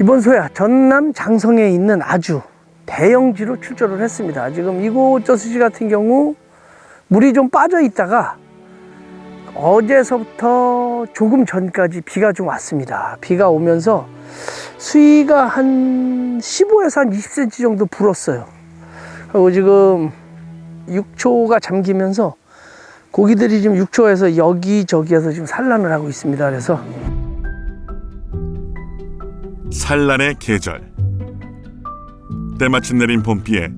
이번 소야 전남 장성에 있는 아주 대형지로 출조를 했습니다. 지금 이곳 저수지 같은 경우 물이 좀 빠져 있다가 어제서부터 조금 전까지 비가 좀 왔습니다. 비가 오면서 수위가 한 15에서 한 20cm 정도 불었어요. 그리고 지금 육초가 잠기면서 고기들이 지금 육초에서 여기저기에서 지금 산란을 하고 있습니다. 그래서 산란의 계절. 때마침 내린 봄비에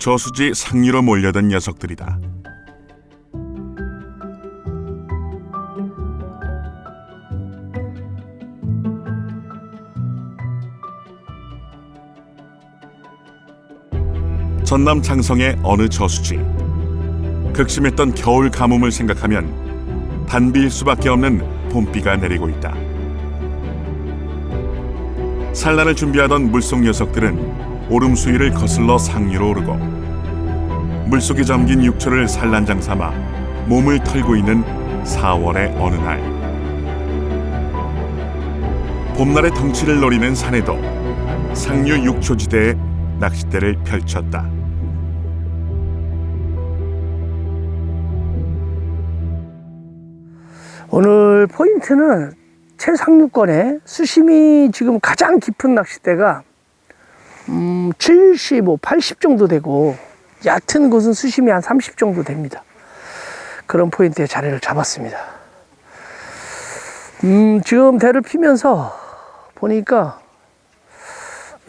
저수지 상류로 몰려든 녀석들이다. 전남 장성의 어느 저수지. 극심했던 겨울 가뭄을 생각하면 단비일 수밖에 없는 봄비가 내리고 있다. 산란을 준비하던 물속 녀석들은 오름 수위를 거슬러 상류로 오르고 물속에 잠긴 육초를 산란장 삼아 몸을 털고 있는 4월의 어느 날 봄날의 덩치를 노리는 산에도 상류 육초지대에 낚싯대를 펼쳤다. 오늘 포인트는 최상류권에 수심이 지금 가장 깊은 낚싯대가 음, 75, 80 정도 되고 얕은 곳은 수심이 한 30 정도 됩니다. 그런 포인트에 자리를 잡았습니다. 음, 지금 대를 피면서 보니까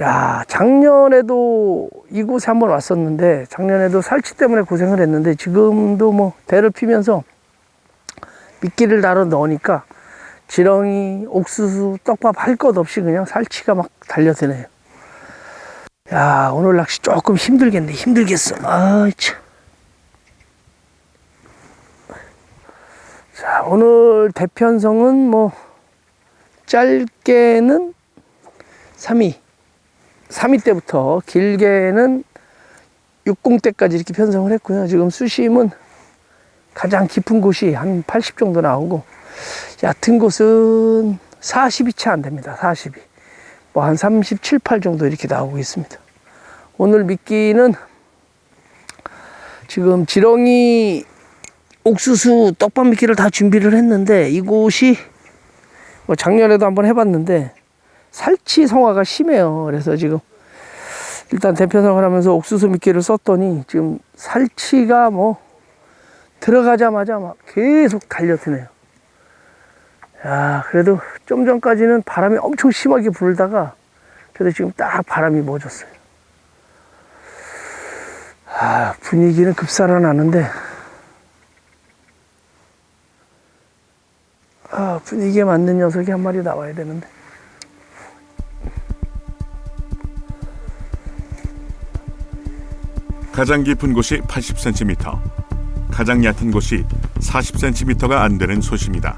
야, 작년에도 이곳에 한번 왔었는데 작년에도 살치 때문에 고생을 했는데 지금도 뭐 대를 피면서 미끼를 달아 넣으니까 지렁이, 옥수수, 떡밥 할 것 없이 그냥 살치가 막 달려드네요. 야, 오늘 낚시 조금 힘들겠네. 힘들겠어. 참. 자, 오늘 대편성은 뭐, 짧게는 3위. 3위 때부터 길게는 60대까지 이렇게 편성을 했고요. 지금 수심은 가장 깊은 곳이 한 80 정도 나오고 얕은 곳은 40이 채 안 됩니다. 40이. 뭐 한 37, 8 정도 이렇게 나오고 있습니다. 오늘 미끼는 지금 지렁이 옥수수 떡밥 미끼를 다 준비를 했는데 이곳이 뭐 작년에도 한번 해봤는데 살치 성화가 심해요. 그래서 지금 일단 대편성을 하면서 옥수수 미끼를 썼더니 지금 살치가 뭐 들어가자마자 막 계속 달려드네요. 야, 그래도 좀 전까지는 바람이 엄청 심하게 불다가 그래도 지금 딱 바람이 멎었어요. 아, 분위기는 급살아나는데 아, 분위기에 맞는 녀석이 한 마리 나와야 되는데. 가장 깊은 곳이 80cm, 가장 얕은 곳이 40cm가 안 되는 소심이다.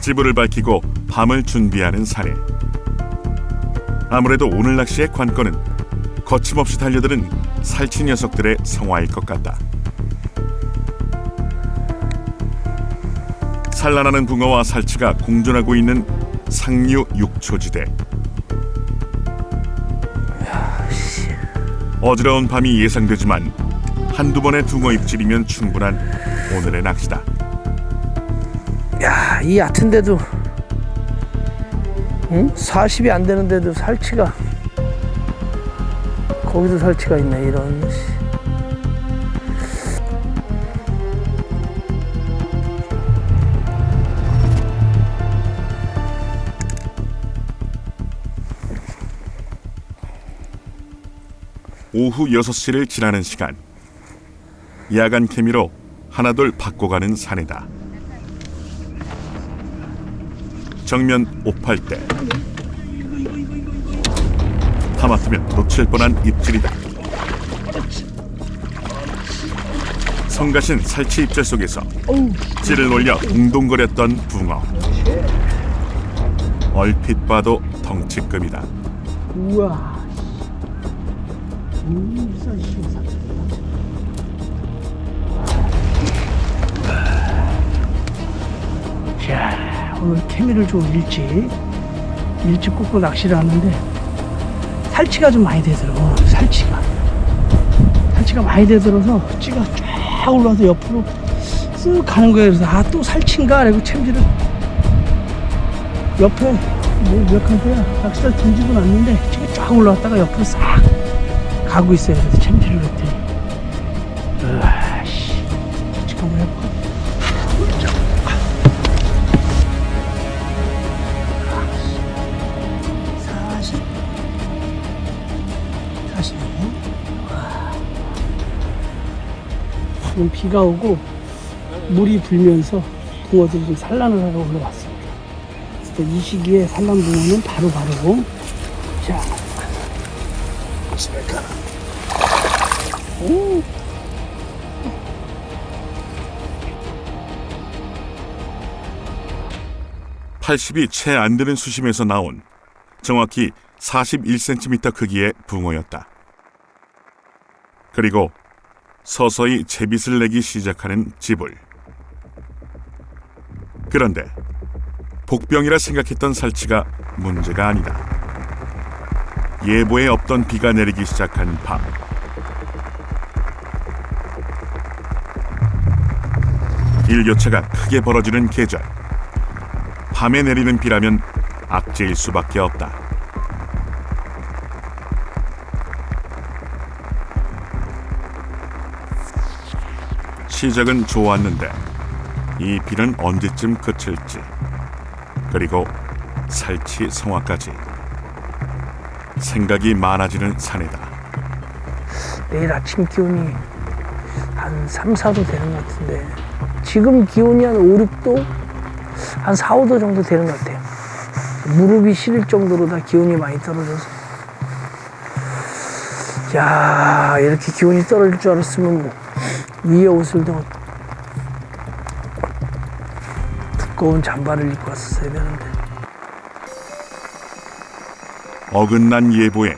지불을 밝히고 밤을 준비하는 사례. 아무래도 오늘 낚시의 관건은 거침없이 달려드는 살치 녀석들의 성화일 것 같다. 산란하는 붕어와 살치가 공존하고 있는 상류 육초지대. 어지러운 밤이 예상되지만 한두 번의 붕어 입질이면 충분한 오늘의 낚시다. 야, 이 얕은데도 응? 40이 안 되는데도 살치가 거기도 살치가 있네 이런 씨. 오후 6시를 지나는 시간. 야간 케미로 하나둘 바꿔가는 사내다. 정면 오팔대. 하마터면 놓칠 뻔한 입질이다. 성가신 살치 입질 속에서 찌를 올려 웅동거렸던 붕어. 얼핏 봐도 덩치급이다. 우와. 음. 자, 오늘 케미를 좀 일찍 일찍 꽂고 낚시를 하는데 살치가 좀 많이 되더라고 살치가. 살치가 많이 되들어서 찌가 쫙 올라와서 옆으로 쓱 가는 거예요. 그래서 아 또 살치인가? 그리고 챔질을 옆에 뭐몇칸 때야 낚시를 던지고 났는데 쫙 올라왔다가 옆으로 싹 가고 있어요. 그래서 챔질을 했더니 지금 비가 오고 물이 불면서 붕어들이 좀 산란을 하러 올라왔습니다. 그래서 이 시기에 산란 붕어는 바로 바르고 자, 스베카. 오. 팔0이 채 안 되는 수심에서 나온 정확히 41cm 크기의 붕어였다. 그리고 서서히 제빗을 내기 시작하는 지불. 그런데 복병이라 생각했던 살치가 문제가 아니다. 예보에 없던 비가 내리기 시작한 밤. 일교차가 크게 벌어지는 계절. 밤에 내리는 비라면 악재일 수밖에 없다. 시작은 좋았는데 이 비는 언제쯤 그칠지 그리고 살치 성화까지 생각이 많아지는 사내다. 내일 아침 기온이 한 3, 4도 되는 것 같은데 지금 기온이 한 5, 6도? 한 4, 5도 정도 되는 것 같아요. 무릎이 시릴 정도로 다 기온이 많이 떨어져서 야 이렇게 기온이 떨어질 줄 알았으면 뭐 위에 옷을 더 두꺼운 잠바를 입고 왔었어야 되는데 어긋난 예보에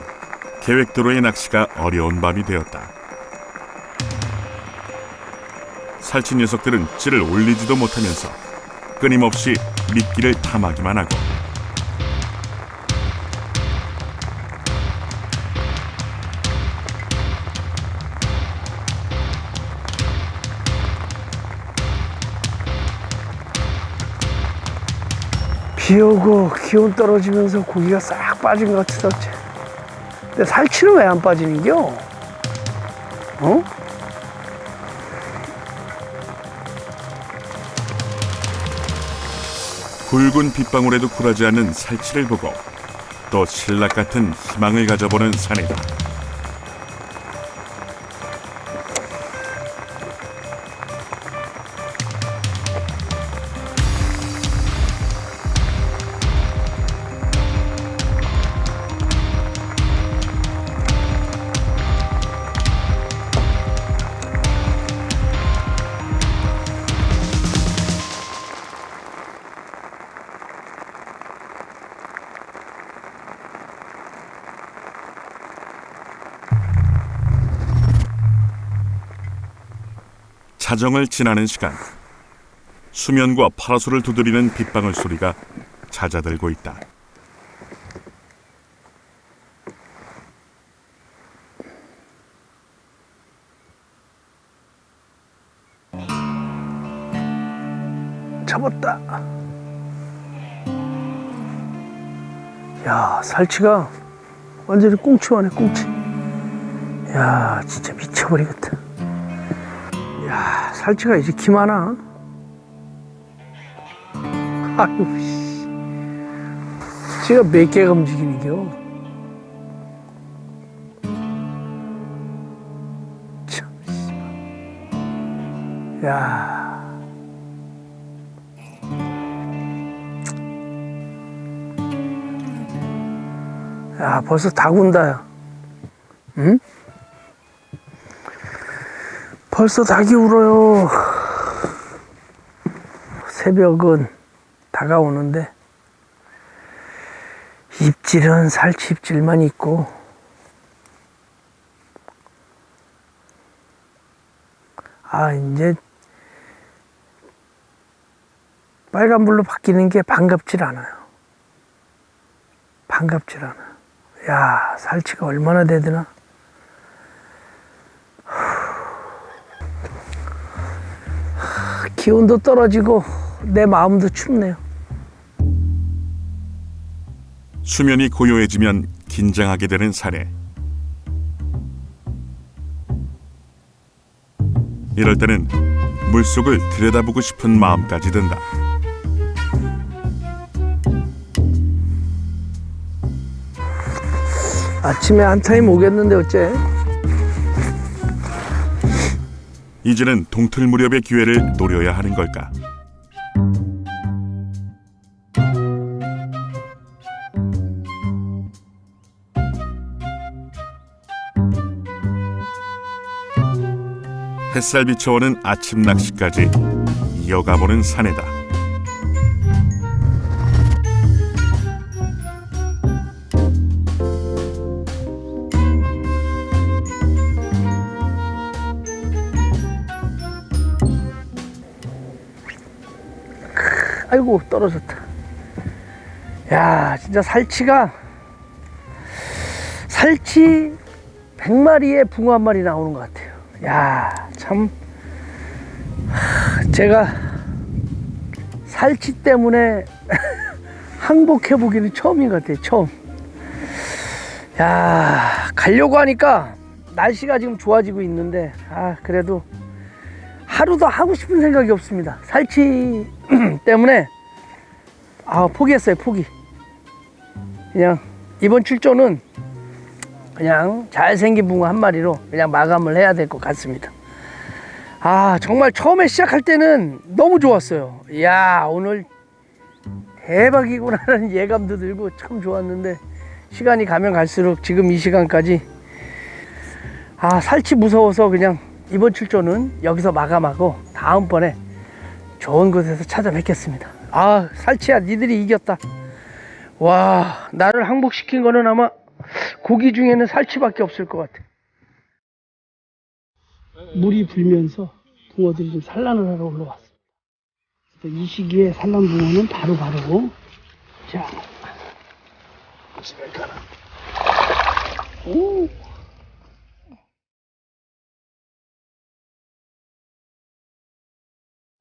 계획대로의 낚시가 어려운 밤이 되었다. 살치 녀석들은 찌를 올리지도 못하면서 끊임없이 미끼를 탐하기만 하고 비 오고 기온 떨어지면서 고기가 싹 빠진 것 어째. 근데 살치는 왜 안 빠지는겨? 어? 굵은 빗방울에도 굴하지 않는 살치를 보고 또 신락 같은 희망을 가져보는 사내다. 자정을 지나는 시간 수면과 파라솔을 두드리는 빗방울 소리가 잦아들고 있다. 잡았다. 야, 살치가 완전히 꽁치하네, 꽁치. 야, 진짜 미쳐버리겠다. 야, 살치가 이제 기만하. 아유, 씨. 지가 몇 개가 움직이는겨? 참, 씨. 야. 야, 벌써 다 군다, 야. 응? 벌써 닭이 울어요. 새벽은 다가오는데, 입질은 살치 입질만 있고, 아, 이제, 빨간불로 바뀌는 게 반갑질 않아요. 반갑질 않아요. 야, 살치가 얼마나 되드나? 기온도 떨어지고 내 마음도 춥네요. 수면이 고요해지면 긴장하게 되는 사내. 이럴 때는 물속을 들여다보고 싶은 마음까지 든다. 아침에 한 타임 오겠는데 어째? 이제는 동틀 무렵의 기회를 노려야 하는 걸까? 햇살 비춰오는 아침 낚시까지 이어가보는 사내다. 아이고 떨어졌다. 야 진짜 살치가 살치 100마리에 붕어 한 마리 나오는 것 같아요. 야참 제가 살치 때문에 항복해 보기는 처음인 것 같아요. 처음. 야 가려고 하니까 날씨가 지금 좋아지고 있는데 아 그래도 하루 더 하고 싶은 생각이 없습니다. 살치 때문에 아 포기했어요 포기. 그냥 이번 출조는 그냥 잘생긴 붕어 한 마리로 그냥 마감을 해야 될 것 같습니다. 아 정말 처음에 시작할 때는 너무 좋았어요. 이야 오늘 대박이구나라는 예감도 들고 참 좋았는데 시간이 가면 갈수록 지금 이 시간까지 아 살치 무서워서 그냥 이번 출조는 여기서 마감하고 다음번에 좋은 곳에서 찾아뵙겠습니다. 아, 살치야, 니들이 이겼다. 와, 나를 항복시킨 거는 아마 고기 중에는 살치밖에 없을 것 같아. 물이 불면서 붕어들이 좀 산란을 하러 올라왔습니다. 이 시기에 산란 붕어는 바로 바르고, 자, 집에 가라. 오,